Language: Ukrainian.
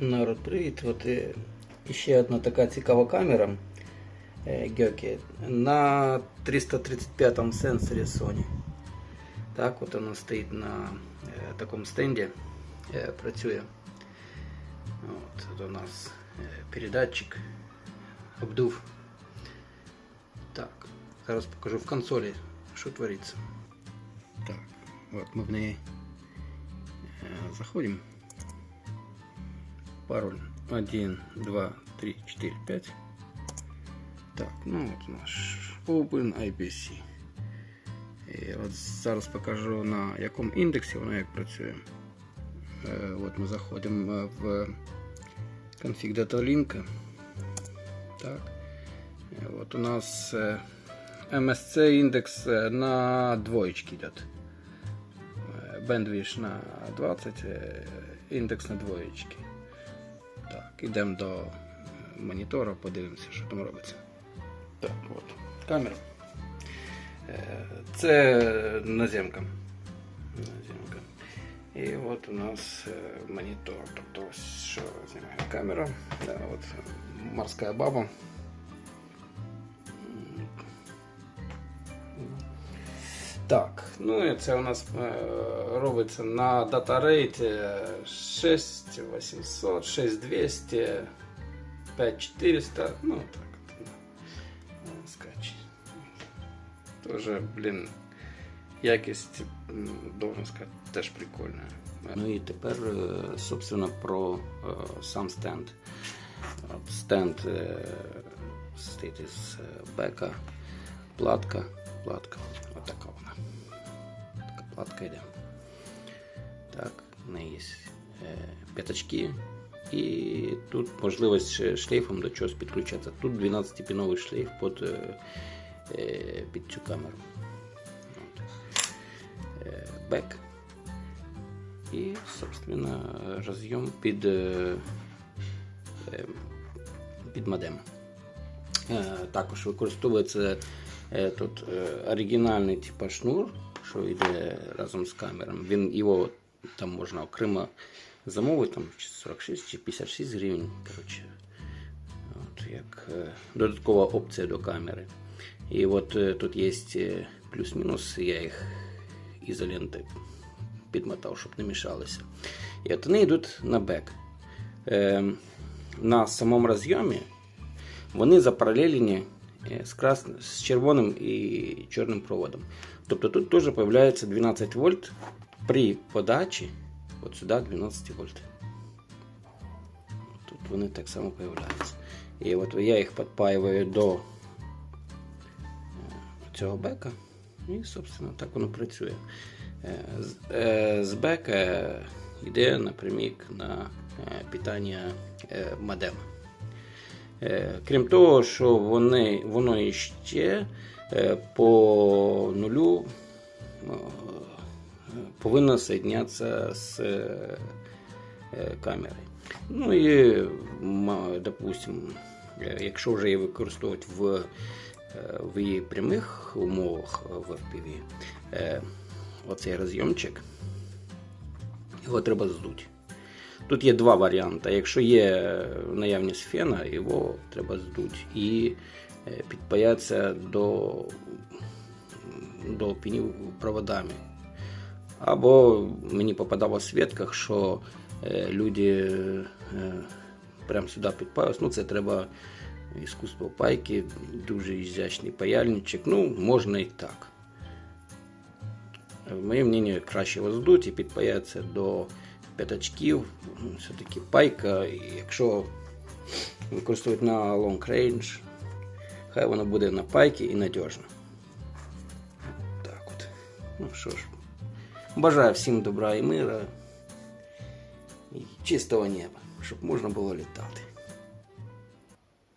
Народ, привіт! От е, ще одна така цікава камера е, Гьокі на 335 сенсорі Sony. Так, от вона стоїть на е, такому стенді, е, працює. От, от у нас е, передатчик, обдув. Так, зараз покажу в консолі, що твориться. Так, от ми в неї е, заходимо. Пароль 1, 2, 3, 4, 5. Так, ну от наш Open IPC. І от зараз покажу на якому індексі воно як працює. Е, От ми заходимо е, в config data link. Так. Е, От у нас е, MSC індекс е, на двоєчки йде. Bandwidth на 20, е, індекс на двоєчки. Так, ідемо до е, монітора, подивимося, що там робиться. Так, от, камера. Е, Це наземка. наземка. І от у нас е, монітор. Тобто ось що знімає камера. Да, от морська баба. Так, ну і це у нас е, робиться на дата рейті 6800, 6200, 5400, ну так. ну, скач. Тоже, блін, якість, должен сказати, теж прикольна. Ну і тепер, е, собственно, про е, сам стенд. Стенд состоїть із бека, платка, платка. Йде. Так, в неї є п'ятачки. І тут можливість шлейфом до чогось підключатися. Тут 12-піновий шлейф під, е, е, під цю камеру. Е, Бек. І, собственно, роз'єм під, під модем. Також використовується тут оригінальний типу шнур, що йде разом з камером. Він його там можна окремо замовити, там чи 46 чи 56 гривень. Коротше, от, як е, додаткова опція до камери. І от е, тут є е, плюс-мінус, я їх ізоленти підмотав, щоб не мішалися. І от вони йдуть на бек. Е, на самому розйомі вони запаралелені з, крас... з червоним і чорним проводом. Тобто тут теж з'являється 12 вольт при подачі. От сюди 12 вольт. Тут вони так само з'являються. І от я їх підпаюю до е, цього бека. І, собственно, так воно працює. Е, з- е, бека йде напрямік на е, питання е, модема. Е, Крім того, що вони, воно іще е, по нулю е, повинно соєднятися з камерою. Ну і, ма- допустим, е, якщо вже її використовувати в, в її прямих умовах в FPV, оцей розйомчик, його треба здути. Тут є два варіанти. Якщо є наявність фена, його треба здути і е, підпаятися до, до пінів проводами. Або мені попадало в свідках, що е, люди е, прямо сюди підпаються. Ну, це треба іскусство пайки, дуже ізящний паяльничок. Ну, можна і так. В моєму мнению, краще його здуть і підпаятися до п'ятачків. Все-таки пайка, і якщо використовувати на long range, хай воно буде на пайки і надіжно. Так от. Ну що ж, бажаю всім добра і мира і чистого неба, щоб можна було літати.